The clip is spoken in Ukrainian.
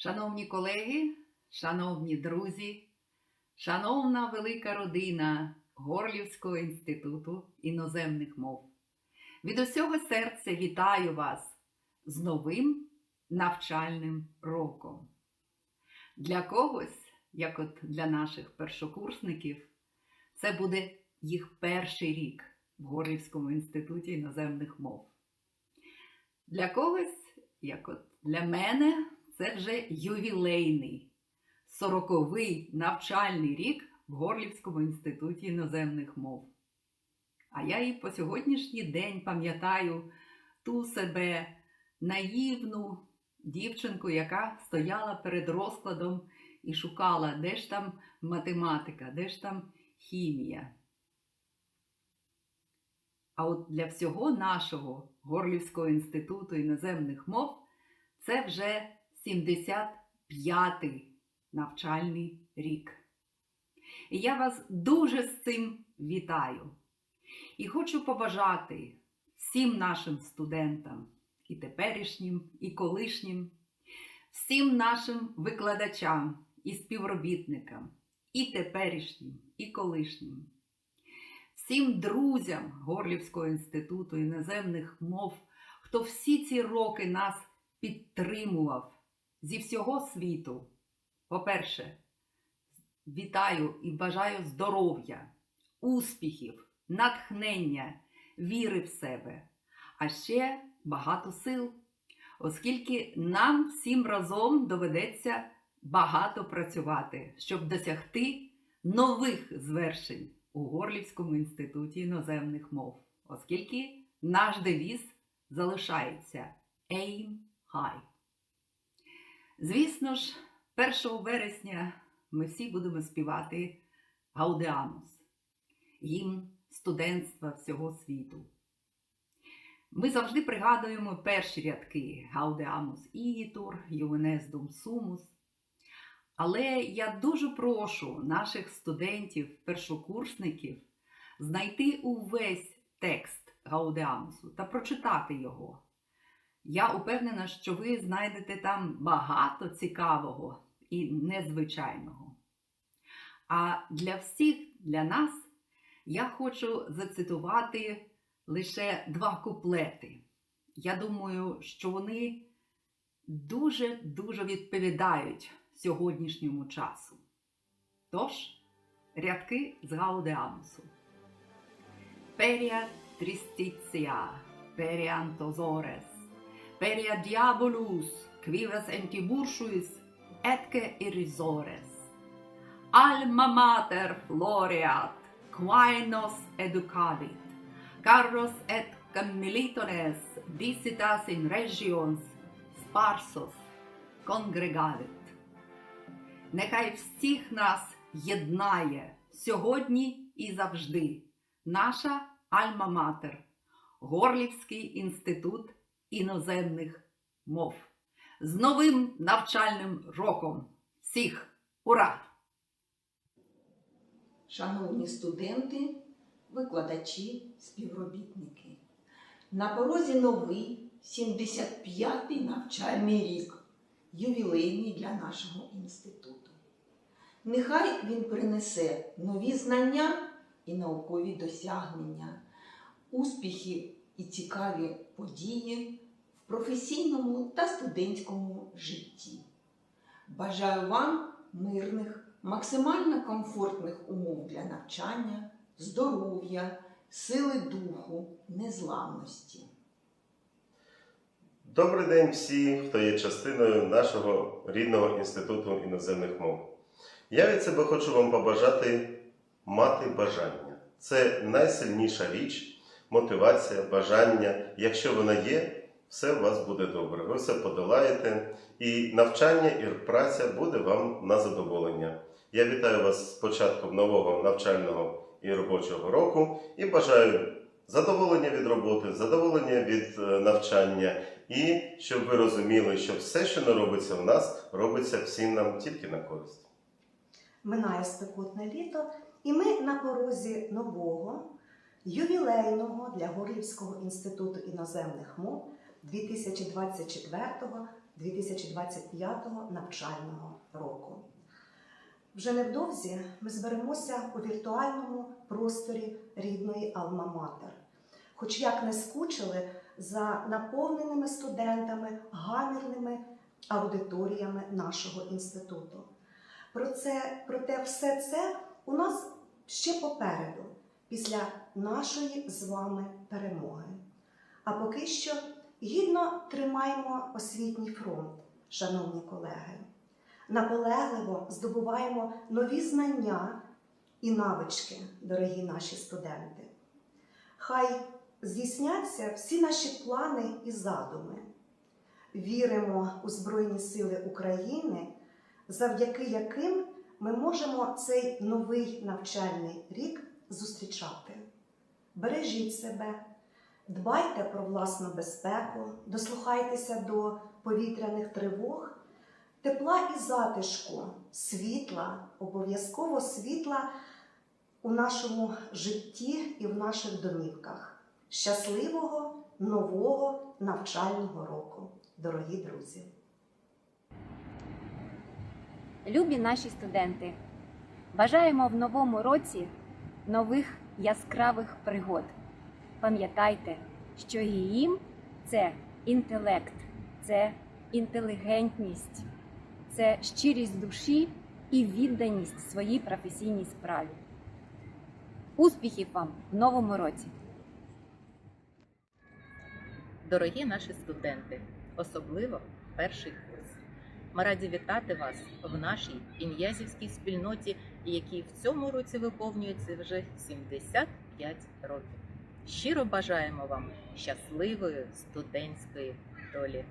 Шановні колеги, шановні друзі, шановна велика родина Горлівського інституту іноземних мов. Від усього серця вітаю вас з новим навчальним роком. Для когось, як от для наших першокурсників, це буде їх перший рік в Горлівському інституті іноземних мов. Для когось, як от для мене, це вже ювілейний, сороковий навчальний рік в Горлівському інституті іноземних мов. А я і по сьогоднішній день пам'ятаю ту себе наївну дівчинку, яка стояла перед розкладом і шукала, де ж там математика, де ж там хімія. А от для всього нашого Горлівського інституту іноземних мов це вже 75-й навчальний рік. Я вас дуже з цим вітаю. І хочу побажати всім нашим студентам, і теперішнім, і колишнім, всім нашим викладачам і співробітникам, і теперішнім, і колишнім, всім друзям Горлівського інституту іноземних мов, хто всі ці роки нас підтримував зі всього світу. По-перше, вітаю і бажаю здоров'я, успіхів, натхнення, віри в себе, а ще багато сил, оскільки нам всім разом доведеться багато працювати, щоб досягти нових звершень у Горлівському інституті іноземних мов, оскільки наш девіз залишається Aim High. Звісно ж, 1 вересня ми всі будемо співати Гаудеамус, гімн студентства всього світу. Ми завжди пригадуємо перші рядки Гаудеамус Ігітур, Ювенес Дум Сумус. Але я дуже прошу наших студентів, першокурсників знайти увесь текст Гаудеамусу та прочитати його. Я упевнена, що ви знайдете там багато цікавого і незвичайного. А для всіх, для нас, я хочу зацитувати лише два куплети. Я думаю, що вони дуже-дуже відповідають сьогоднішньому часу. Тож, рядки з Гаудеамусу. Перія трістіція, періантозорес, перія діаболус, квівес ентібуршуїс, етке ірізорес. Alma mater floreat, quainos educavit, carros et camilitones disitas in regions sparsos congregavit. Нехай всіх нас єднає сьогодні і завжди наша Альма-Матер, Горлівський інститут іноземних мов. З новим навчальним роком! Всіх! Ура! Шановні студенти, викладачі, співробітники, на порозі новий 75-й навчальний рік, ювілейний для нашого інституту. Нехай він принесе нові знання і наукові досягнення, успіхи і цікаві події в професійному та студентському житті. Бажаю вам мирних максимально комфортних умов для навчання, здоров'я, сили духу, незламності. Добрий день всім, хто є частиною нашого рідного інституту іноземних мов. Я від себе хочу вам побажати мати бажання. Це найсильніша річ, мотивація, бажання. Якщо вона є, все у вас буде добре. Ви все подолаєте, і навчання і праця буде вам на задоволення. Я вітаю вас з початком нового навчального і робочого року і бажаю задоволення від роботи, задоволення від е, навчання, і щоб ви розуміли, що все, що не робиться в нас, робиться всім нам тільки на користь. Минає спекотне літо, і ми на порозі нового, ювілейного для Горлівського інституту іноземних мов 2024-2025 навчального року. Вже невдовзі ми зберемося у віртуальному просторі рідної Алма-Матер. Хоч як не скучили за наповненими студентами, гамірними аудиторіями нашого інституту. Про це, проте все це у нас ще попереду, після нашої з вами перемоги. А поки що гідно тримаємо освітній фронт, шановні колеги. Наполегливо здобуваємо нові знання і навички, дорогі наші студенти. Хай здійсняться всі наші плани і задуми. Віримо у Збройні Сили України, завдяки яким ми можемо цей новий навчальний рік зустрічати. Бережіть себе, дбайте про власну безпеку, дослухайтеся до повітряних тривог, тепла і затишку, світла, обов'язково світла у нашому житті і в наших домівках. Щасливого нового навчального року, дорогі друзі! Любі наші студенти, бажаємо в новому році нових яскравих пригод. Пам'ятайте, що ГІїм це інтелект, це інтелігентність, це щирість душі і відданість своїй професійній справі. Успіхів вам в новому році! Дорогі наші студенти, особливо перший. Ми раді вітати вас в нашій ім'язівській спільноті, якій в цьому році виповнюється вже 75 років. Щиро бажаємо вам щасливої студентської долі.